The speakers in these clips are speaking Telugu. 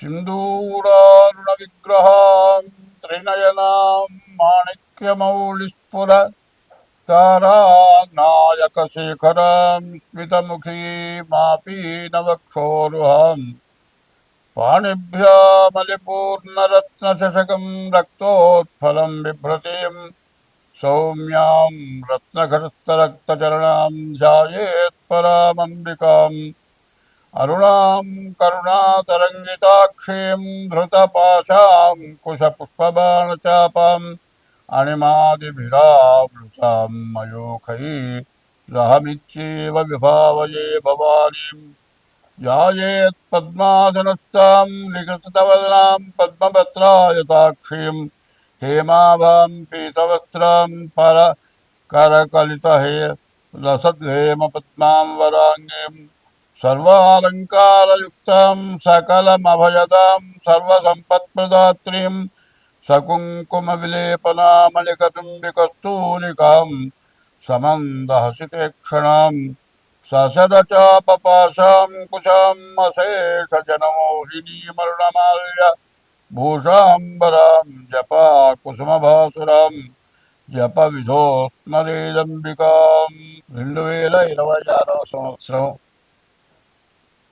सिन्दूरारुणविग्रहां त्रिनयनां माणिक्यमौलिस्फुर तारानायकशेखरां स्मितमुखीमापीनवक्षोरुहाम् पाणिभ्यामलिपूर्णरत्नचषकं रक्तोत्फलं बिभ्रतीं सौम्यां रत्नघटस्थरक्तचरणां ध्यायेत्परामम्बिकाम् अरुणां करुणातरङ्गिताक्षीं धृतपाशाङ्कुशपुष्पबाणचापाम् अणिमादिभिरावृतां मयोखै लहमित्येव विभावये भवानीं। यायेत्पद्मासनस्तां निकृतवदनां पद्मपत्रायताक्षीं हेमाभां पीतवस्त्रां परकरकलितहे करकलितहे लसद्हेमपद्मां वराङ्गीम्। सर्वालङ्कारयुक्तां सकलमभयदां सर्वसम्पत्प्रदात्रीं सकुङ्कुमविलेपनामलिकचुम्बिकस्तूलिकां समन्दहसिते ससदचापपाशां कुशाम् अशेषजनमोहिनीमरुणमाल्य भूषाम्बरां जपा कुसुमभासुरां జప విధోస్మరేదంబికాం రెండు వేల ఇరవై ఆరవ సంవత్సరం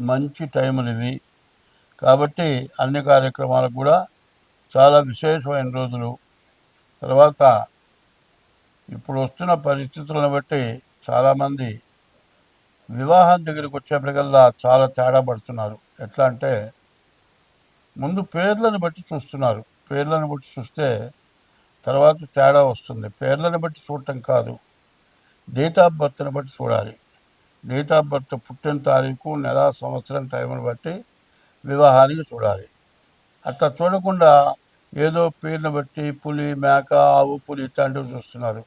మంచి టైములు ఇవి కాబట్టి అన్ని కార్యక్రమాలకు కూడా చాలా విశేషమైన రోజులు. తర్వాత ఇప్పుడు వస్తున్న పరిస్థితులను బట్టి చాలామంది వివాహం దగ్గరికి వచ్చేప్పటికల్లా చాలా తేడా పడుతున్నారు. ఎట్లా అంటే ముందు పేర్లను బట్టి చూస్తున్నారు. పేర్లను బట్టి చూస్తే తర్వాత తేడా వస్తుంది. పేర్లను బట్టి చూడటం కాదు. డేట్ ఆఫ్ బర్త్ని బట్టి చూడాలి. డేట్ ఆఫ్ బర్త్ పుట్టిన తారీఖు నెల సంవత్సరం టైంను బట్టి వివాహానికి చూడాలి. అట్లా చూడకుండా ఏదో పేరును బట్టి పులి మేక ఆవు పులి ఇట్లాంటివి చూస్తున్నారు.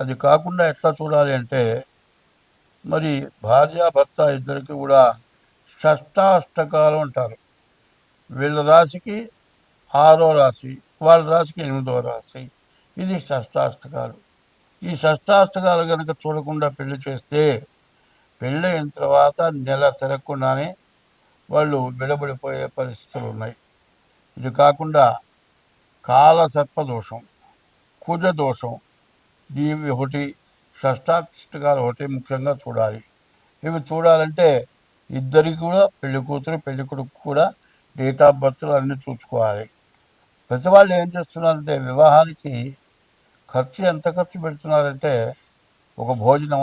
అది కాకుండా ఎట్లా చూడాలి అంటే మరి భార్య భర్త ఇద్దరికి కూడా షష్టాష్టకాలు అంటారు. వీళ్ళ రాశికి ఆరో రాశి వాళ్ళ రాశికి ఎనిమిదో రాశి. ఇది షష్టాష్టకాలు. ఈ షష్టాష్టకాలు కనుక చూడకుండా పెళ్ళి చేస్తే పెళ్ళైన తర్వాత నెల తిరగకుండానే వాళ్ళు విడబడిపోయే పరిస్థితులు ఉన్నాయి ఇది కాకుండా కాల సర్పదోషం కుజ దోషం ఇవి ఒకటి షష్టాష్టకాలు ఒకటి ముఖ్యంగా చూడాలి. ఇవి చూడాలంటే ఇద్దరికి కూడా పెళ్ళి కూతురు పెళ్ళి కొడుకు కూడా డేట్ ఆఫ్ బర్త్లు అన్నీ చూసుకోవాలి. ప్రతి వాళ్ళు ఏం చేస్తున్నారంటే వివాహానికి ఖర్చు ఎంత ఖర్చు పెడుతున్నారంటే ఒక భోజనం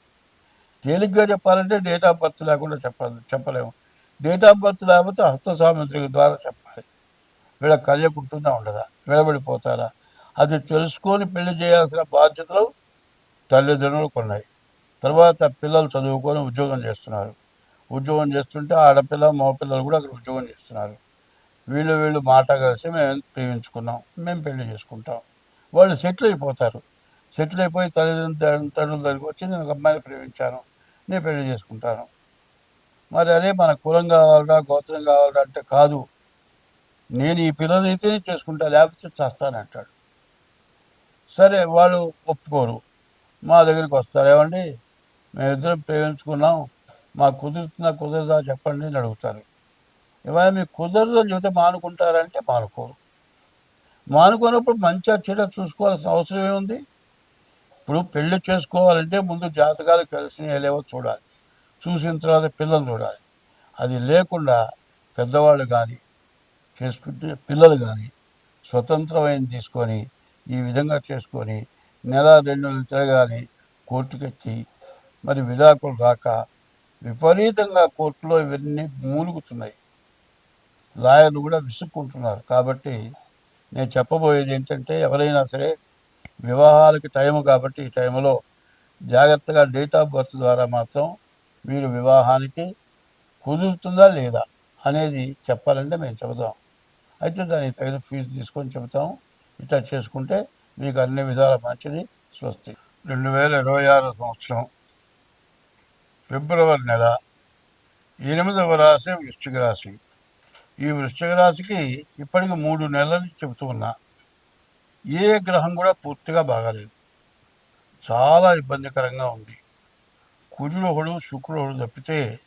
తేలిగ్గా చెప్పాలంటే డేట్ ఆఫ్ బర్త్ లేకుండా చెప్పాలి చెప్పలేము. డేట్ ఆఫ్ బర్త్ లేకపోతే హస్త ద్వారా చెప్పాలి. వీళ్ళ కలియకుంటుందా ఉండదా? విడబడిపోతారా? అది తెలుసుకొని పెళ్ళి చేయాల్సిన బాధ్యతలు తల్లిదండ్రులకు ఉన్నాయి. తర్వాత పిల్లలు చదువుకొని ఉద్యోగం చేస్తున్నారు. ఉద్యోగం చేస్తుంటే ఆడపిల్ల మగపిల్లలు కూడా అక్కడ ఉద్యోగం చేస్తున్నారు. వీళ్ళు వీళ్ళు మాట కలిసి మేము ప్రేమించుకున్నాం మేము పెళ్ళి చేసుకుంటాం. వాళ్ళు సెటిల్ అయిపోతారు. సెటిల్ అయిపోయి తల్లిదండ్రుల తండ్రుల దగ్గరికి వచ్చి నేను ఒక అమ్మాయిని ప్రేమించాను. నేను పెళ్ళి చేసుకుంటాను. మరి అదే మన కులం కావాలరా గోత్రం కావాలరా అంటే కాదు. నేను ఈ పిల్లలైతేనే చేసుకుంటా లేకపోతే చేస్తానంటాడు సరే వాళ్ళు ఒప్పుకోరు. మా దగ్గరికి వస్తారు. ఏమండి? మేమిద్దరం ప్రేమించుకున్నాం. మాకు కుదురుతుందా కుదరదా చెప్పండి అని అడుగుతారు. ఇవాళ మీకు కుదరదు అని చెబితే మానుకుంటారంటే మానుకోరు. మానుకోనప్పుడు మంచిగా చెడ్డ చూసుకోవాల్సిన అవసరం ఏముంది? ఇప్పుడు పెళ్ళి చేసుకోవాలంటే ముందు జాతకాలు కలిసి లేవో చూడాలి. చూసిన తర్వాత పిల్లలు చూడాలి. అది లేకుండా పెద్దవాళ్ళు కానీ చేసుకుంటే పిల్లలు కానీ స్వతంత్రమైన తీసుకొని ఈ విధంగా చేసుకొని నెల రెండు నెలలు తిరగాలి కోర్టుకెక్కి మరి విడాకులు రాక విపరీతంగా కోర్టులో ఇవన్నీ మూలుగుతున్నాయి. లాయర్లు కూడా విసుక్కుంటున్నారు. కాబట్టి నేను చెప్పబోయేది ఏంటంటే ఎవరైనా సరే వివాహాలకి టైం కాబట్టి ఈ టైంలో జాగ్రత్తగా డేట్ ఆఫ్ బర్త్ ద్వారా మాత్రం మీరు వివాహానికి కుదురుతుందా లేదా అనేది చెప్పాలంటే మేము చెబుతాం. అయితే దానికి తగిన ఫీజు తీసుకొని చెబుతాం. ఇట్లా చేసుకుంటే మీకు అన్ని విధాల మంచిది స్వస్తి. రెండు వేల ఇరవై ఆరో సంవత్సరం ఫిబ్రవరి నెల ఎనిమిదవ రాశి వృశ్చిక రాశి. ఈ వృశ్చిక రాశికి ఇప్పటికి మూడు నెలలు చెబుతూ ఉన్నా. ఏ గ్రహం కూడా పూర్తిగా బాగాలేదు. చాలా ఇబ్బందికరంగా ఉంది. కుజుడు శుక్రుడు తప్పితే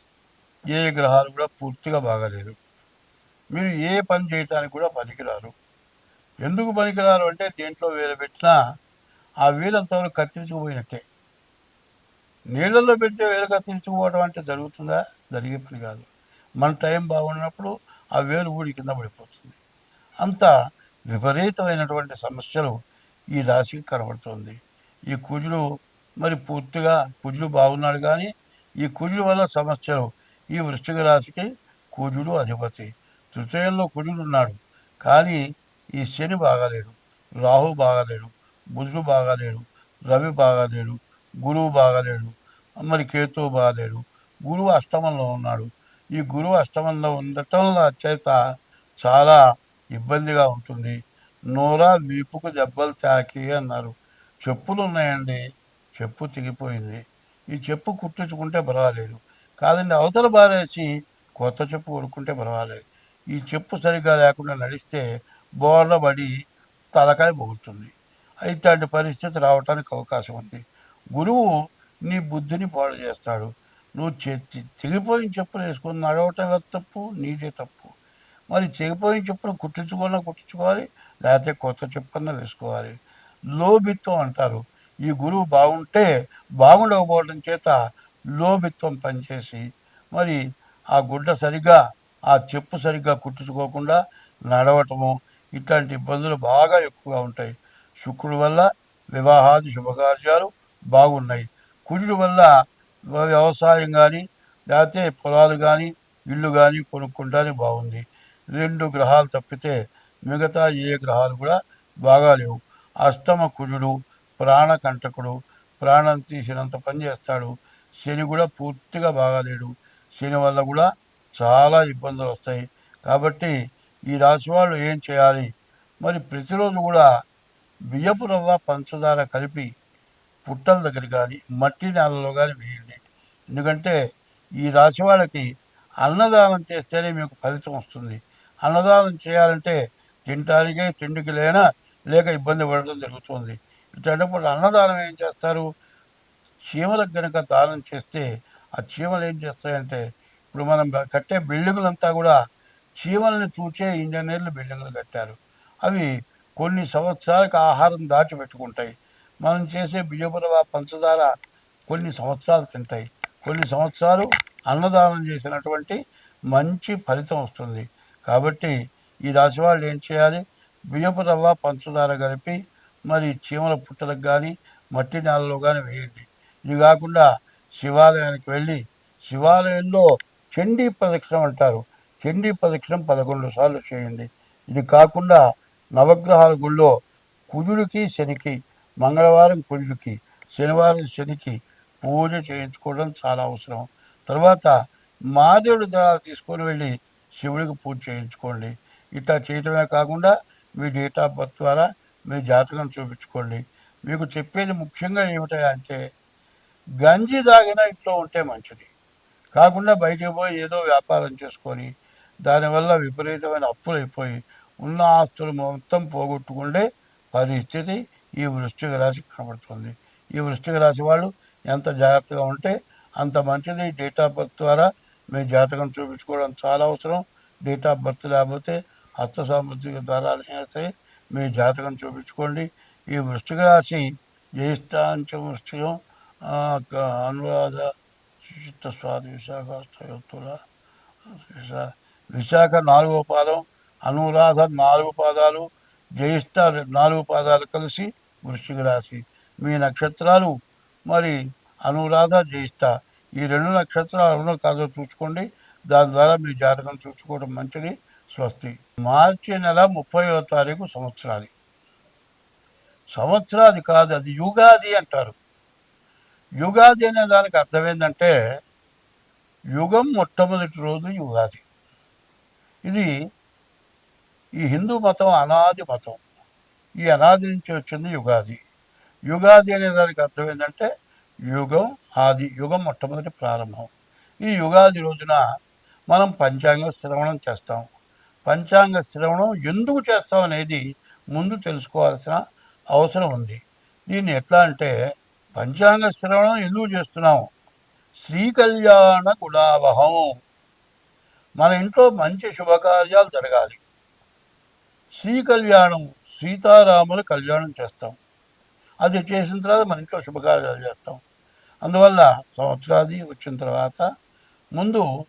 ఏ గ్రహాలు కూడా పూర్తిగా బాగాలేదు. మీరు ఏ పని చేయటానికి కూడా పనికిరారు. ఎందుకు పనికిరారు అంటే దేంట్లో వేలు పెట్టినా ఆ వీలంతవరకు కత్తిరించుకుపోయినట్టే. నీళ్ళల్లో పెడితే వేలు కత్తిరించుకోవటం అంటే జరుగుతుందా? జరిగే పని కాదు. మన టైం బాగున్నప్పుడు ఆ వేలు ఊడి కింద పడిపోతుంది. అంతా విపరీతమైనటువంటి సమస్యలు ఈ రాశికి కనబడుతుంది. ఈ కుజుడు మరి పూర్తిగా కుజుడు బాగున్నాడు కానీ ఈ కుజుడు వల్ల సమస్యలు ఈ వృశ్చిక రాశికి కుజుడు అధిపతి. తృతీయంలో కుజుడు ఉన్నాడు కానీ ఈ శని బాగాలేడు. రాహు బాగాలేడు. బుధుడు బాగాలేడు. రవి బాగాలేడు. గురువు బాగాలేడు. మరి కేతువు బాగాలేడు. గురువు అష్టమంలో ఉన్నాడు. ఈ గురువు అష్టమంలో ఉండటం చేత చాలా ఇబ్బందిగా ఉంటుంది. నోరా వీపుకు దెబ్బలు తాకి అన్నారు. చెప్పులు ఉన్నాయండి చెప్పు తెగిపోయింది. ఈ చెప్పు కుట్టించుకుంటే పర్వాలేదు. కాదండి అవతల బారేసి కొత్త చెప్పు కొనుక్కుంటే పర్వాలేదు. ఈ చెప్పు సరిగ్గా లేకుండా నడిస్తే బోర్లబడి తలకాయ పోగుతుంది ఇట్లాంటి పరిస్థితి రావడానికి అవకాశం ఉంది. గురువు నీ బుద్ధిని పాడు చేస్తాడు. నువ్వు చె- తెగిపోయిన చెప్పులు వేసుకుని నడవటం తప్పు నీదే తప్పు. మరి తెగిపోయిన చెప్పులు కుట్టించుకోవాలన్నా కుట్టించుకోవాలి లేకపోతే కొత్త చెప్పున్నా వేసుకోవాలి. లోభిత్వం అంటారు. ఈ గురువు బాగుంటే బాగుండకపోవడం చేత లోభిత్వం పనిచేసి మరి ఆ గుడ్డ సరిగ్గా ఆ చెప్పు సరిగ్గా కుట్టించుకోకుండా నడవటము ఇట్లాంటి ఇబ్బందులు బాగా ఎక్కువగా ఉంటాయి. శుక్రుడి వల్ల వివాహాది శుభకార్యాలు బాగున్నాయి. కుజుడి వల్ల వ్యవసాయం కానీ లేకపోతే పొలాలు కానీ ఇల్లు కానీ కొనుక్కుంటానికి బాగుంది. రెండు గ్రహాలు తప్పితే మిగతా ఏ గ్రహాలు కూడా బాగాలేవు. అష్టమ కుజుడు ప్రాణకంటకుడు ప్రాణం తీసినంత పని చేస్తాడు. శని కూడా పూర్తిగా బాగాలేడు. శని వల్ల కూడా చాలా ఇబ్బందులు వస్తాయి. కాబట్టి ఈ రాశి వాళ్ళు ఏం చేయాలి? మరి ప్రతిరోజు కూడా బియ్యపు రవ్వ పంచదార కలిపి పుట్టల దగ్గర కానీ మట్టి నేలలో కానీ వేయండి. ఎందుకంటే ఈ రాశి వాళ్ళకి అన్నదానం చేస్తేనే మీకు ఫలితం వస్తుంది. అన్నదానం చేయాలంటే తినటానికే తిండికి లేనా లేక ఇబ్బంది పడడం జరుగుతుంది. ఇట్లాంటప్పుడు అన్నదానం ఏం చేస్తారు? చీమలకు గనక దానం చేస్తే ఆ చీమలు ఏం చేస్తాయంటే ఇప్పుడు మనం కట్టే బిల్డింగులంతా కూడా చీమల్ని చూచే ఇంజనీర్లు బిల్డింగులు కట్టారు. అవి కొన్ని సంవత్సరాలకు ఆహారం దాచిపెట్టుకుంటాయి. మనం చేసే బియ్యపురవ పంచదార కొన్ని సంవత్సరాలు తింటాయి. కొన్ని సంవత్సరాలు అన్నదానం చేసినటువంటి మంచి ఫలితం వస్తుంది. కాబట్టి ఈ రాశి వాళ్ళు ఏం చేయాలి? బియ్యపు రవ్వ పంచదార కలిపి మరి చీమల పుట్టలకు కానీ మట్టి నేలలో కానీ వేయండి. ఇది కాకుండా శివాలయానికి వెళ్ళి శివాలయంలో చండీ ప్రదక్షిణం అంటారు. చండీ ప్రదక్షిణం పదకొండు సార్లు చేయండి. ఇది కాకుండా నవగ్రహాల గుళ్ళో కుజుడికి శనికి మంగళవారం కుజుడికి శనివారం శనికి పూజ చేయించుకోవడం చాలా అవసరం. తర్వాత మాదేవుడి దళాలు తీసుకొని వెళ్ళి శివుడికి పూజ చేయించుకోండి. ఇట్లా చేయటమే కాకుండా మీ డేట్ ఆఫ్ బర్త్ ద్వారా మీ జాతకం చూపించుకోండి. మీకు చెప్పేది ముఖ్యంగా ఏమిటంటే గంజి దాగిన ఇంట్లో ఉంటే మంచిది. కాకుండా బయటకు పోయి ఏదో వ్యాపారం చేసుకొని దానివల్ల విపరీతమైన అప్పులు అయిపోయి ఉన్న ఆస్తులు మొత్తం పోగొట్టుకుండే పరిస్థితి ఈ వృశ్చిక రాశి కనబడుతుంది. ఈ వృశ్చిక రాశి వాళ్ళు ఎంత జాగ్రత్తగా ఉంటే అంత మంచిది. డేట్ ఆఫ్ బర్త్ ద్వారా మీ జాతకం చూపించుకోవడం చాలా అవసరం. డేట్ ఆఫ్ బర్త్ లేకపోతే హస్త సాముద్రిక ద్వారాలు చేస్తే మీ జాతకం చూపించుకోండి. ఈ వృష్టిక రాశి జ్యేష్ఠాంచం వృష్టికం అనురాధ చిత్త స్వాతి విశాఖ స్థయోత్తుల విశాఖ నాలుగో పాదం అనురాధ నాలుగు పాదాలు జ్యేష్ఠ నాలుగు పాదాలు కలిసి వృశ్చిక రాశి. మీ నక్షత్రాలు మరి అనురాధ జ్యేష్ఠ. ఈ రెండు నక్షత్రాలు అవునో కాదో చూసుకోండి. దాని ద్వారా మీ జాతకం చూసుకోవడం మంచిది స్వస్తి. మార్చి నెల ముప్పైవ తారీఖు సంవత్సరాది. సంవత్సరాది కాదు అది యుగాది అంటారు. యుగాది అనే దానికి అర్థం ఏంటంటే యుగం మొట్టమొదటి రోజు యుగాది. ఇది ఈ హిందూ మతం అనాది మతం. ఈ అనాది నుంచి వచ్చింది యుగాది. యుగాది అనే దానికి అర్థం ఏంటంటే యుగం ఆది యుగం మొట్టమొదటి ప్రారంభం. ఈ యుగాది రోజున మనం పంచాంగ శ్రవణం చేస్తాం. పంచాంగ శ్రవణం ఎందుకు చేస్తాం అనేది ముందు తెలుసుకోవాల్సిన అవసరం ఉంది. దీన్ని ఎట్లా అంటే పంచాంగ శ్రవణం ఎందుకు చేస్తున్నాం? శ్రీ కళ్యాణ గుణావహం. మన ఇంట్లో మంచి శుభకార్యాలు జరగాలి. శ్రీ కళ్యాణం సీతారాముల కళ్యాణం చేస్తాం. అది చేసిన తర్వాత మన ఇంట్లో శుభకార్యాలు చేస్తాం. అందువల్ల సంవత్సరాది వచ్చిన తర్వాత ముందు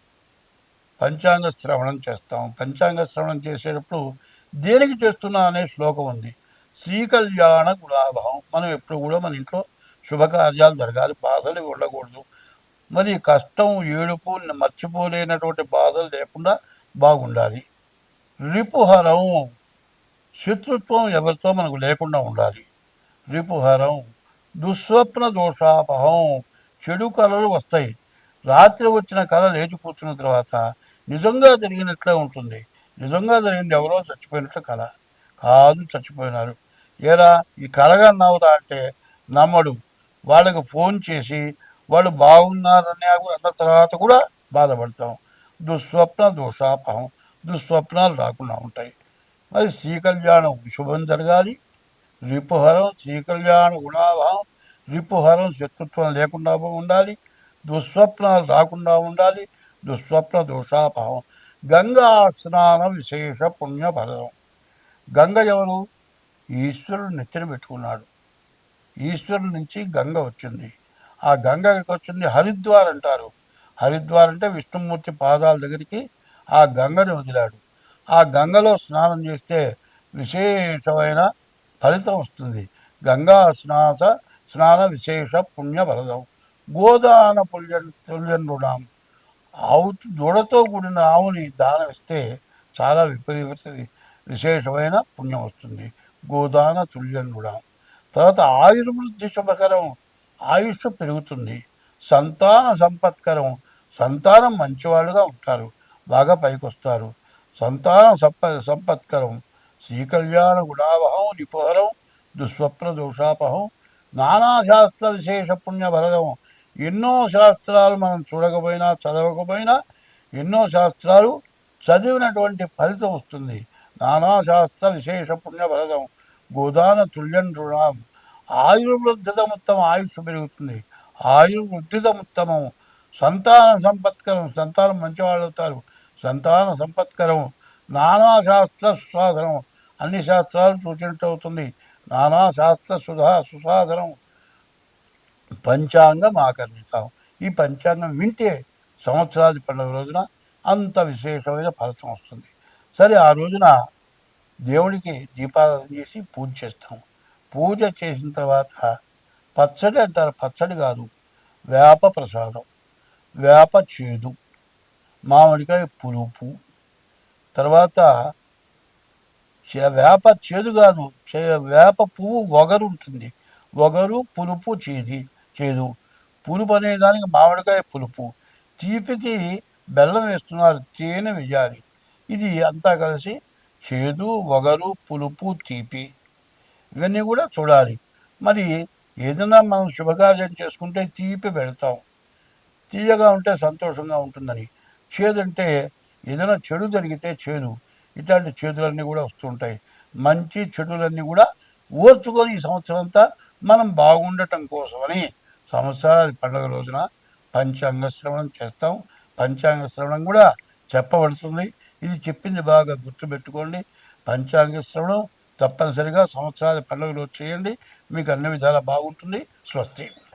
పంచాంగ శ్రవణం చేస్తాం. పంచాంగ శ్రవణం చేసేటప్పుడు దేనికి చేస్తున్నా అనే శ్లోకం ఉంది. శ్రీకళ్యాణ గుణాభావం. మనం ఎప్పుడు కూడా మన ఇంట్లో శుభకార్యాలు జరగాలి. బాధలు ఉండకూడదు. మరి కష్టం ఏడుపు మర్చిపోలేనటువంటి బాధలు లేకుండా బాగుండాలి. రిపుహరం శత్రుత్వం ఎవరితో మనకు లేకుండా ఉండాలి. రిపుహరం దుస్వప్న దోషాపహం చెడు కళలు వస్తాయి. రాత్రి వచ్చిన కళ లేచి కూర్చున్న తర్వాత నిజంగా జరిగినట్లే ఉంటుంది. నిజంగా జరిగింది ఎవరో చచ్చిపోయినట్లు కళ కాదు చచ్చిపోయినారు. ఏరా ఈ కలగన్నావురా అంటే నమ్మడు. వాళ్ళకి ఫోన్ చేసి వాళ్ళు బాగున్నారని అన్న తర్వాత కూడా బాధపడతాం. దుస్వప్న దోషాపహం దుస్వప్నాలు రాకుండా ఉంటాయి. మరి శ్రీ కళ్యాణం శుభం జరగాలి. రిపుహరం శ్రీకళ్యాణ గుణాభావం రిపుహరం శత్రుత్వం లేకుండా ఉండాలి. దుస్వప్నాలు రాకుండా ఉండాలి. దుస్వప్న దోషాభావం. గంగా స్నాన విశేష పుణ్యఫలం. గంగ ఎవరు? ఈశ్వరుడు నెత్తిన పెట్టుకున్నాడు. ఈశ్వరుడు నుంచి గంగ వచ్చింది. ఆ గంగ ఎక్కడికి వచ్చింది? హరిద్వార్ అంటారు. హరిద్వార్ అంటే విష్ణుమూర్తి పాదాల దగ్గరికి ఆ గంగని వదిలాడు. ఆ గంగలో స్నానం చేస్తే విశేషమైన ఫలితం వస్తుంది. గంగా స్నాస స్నాన విశేష పుణ్య ఫలితం. గోదాన పుల్యన్ తుల్యనుడాం ఆవు దూడతో కూడిన ఆవుని దానం ఇస్తే చాలా విపరీత విశేషమైన పుణ్యం వస్తుంది. గోదాన తుల్యనుడాం తర్వాత ఆయుర్వృద్ధి శుభకరం ఆయుష్ పెరుగుతుంది. సంతాన సంపత్కరం సంతానం మంచివాళ్ళుగా ఉంటారు బాగా పైకొస్తారు. సంతాన సంప సంపత్కరం శ్రీకళ్యాణ గుడావహం నిపుహరం దుస్వప్న దోషాపహం నానాశాస్త్ర విశేష పుణ్యభరదం ఎన్నో శాస్త్రాలు మనం చూడకపోయినా చదవకపోయినా ఎన్నో శాస్త్రాలు చదివినటువంటి ఫలితం వస్తుంది. నానాశాస్త్ర విశేష పుణ్యఫలదం గోదాన తుల్యం రుణం. ఆయుర్వృద్ధితముత్తమ ఆయుష్ పెరుగుతుంది. ఆయుర్వృద్ధితముత్తమం సంతాన సంపత్కరం. సంతానం మంచివాళ్ళు అవుతారు. సంతాన సంపత్కరం. నానా శాస్త్ర సుసాధనం అన్ని శాస్త్రాలు సూచించటం అవుతుంది. నానా శాస్త్ర సుధా సుసాధనం. పంచాంగం ఆకర్షిస్తాం. ఈ పంచాంగం వింటే సంవత్సరాది పండుగ రోజున అంత విశేషమైన ఫలితం వస్తుంది. సరే ఆ రోజున దేవుడికి దీపారాధన చేసి పూజ చేస్తాం. పూజ చేసిన తర్వాత పచ్చడి అంటారు. పచ్చడి కాదు వేప ప్రసాదం వేప చేదు మామిడికాయ పులుపు తర్వాత వేప చేదు కాదు. చే- వేప పువ్వు ఒగరు ఉంటుంది. ఒగరు పులుపు చేది చేదు. పులుపు అనే దానికి మామిడికాయ పులుపు. తీపికి బెల్లం వేస్తున్నారు. తేనె విజారి. ఇది అంతా కలిసి చేదు ఒగరు పులుపు తీపి ఇవన్నీ కూడా చూడాలి. మరి ఏదైనా మనం శుభకార్యం చేసుకుంటే తీపి పెడతాం. తీయగా ఉంటే సంతోషంగా ఉంటుందని. చేదంటే ఏదైనా చెడు జరిగితే చేదు. ఇట్లాంటి చేతులన్నీ కూడా వస్తుంటాయి. మంచి చెడులన్నీ కూడా ఓర్చుకొని ఈ సంవత్సరం అంతా మనం బాగుండటం కోసమని సంవత్సరాది పండుగ రోజున పంచాంగ శ్రవణం చేస్తాం. పంచాంగ శ్రవణం కూడా చెప్పబడుతుంది ఇది చెప్పింది బాగా గుర్తుపెట్టుకోండి. పంచాంగ శ్రవణం తప్పనిసరిగా సంవత్సరాది పండుగ రోజు చేయండి. మీకు అన్ని విధాలా బాగుంటుంది. స్వస్తి.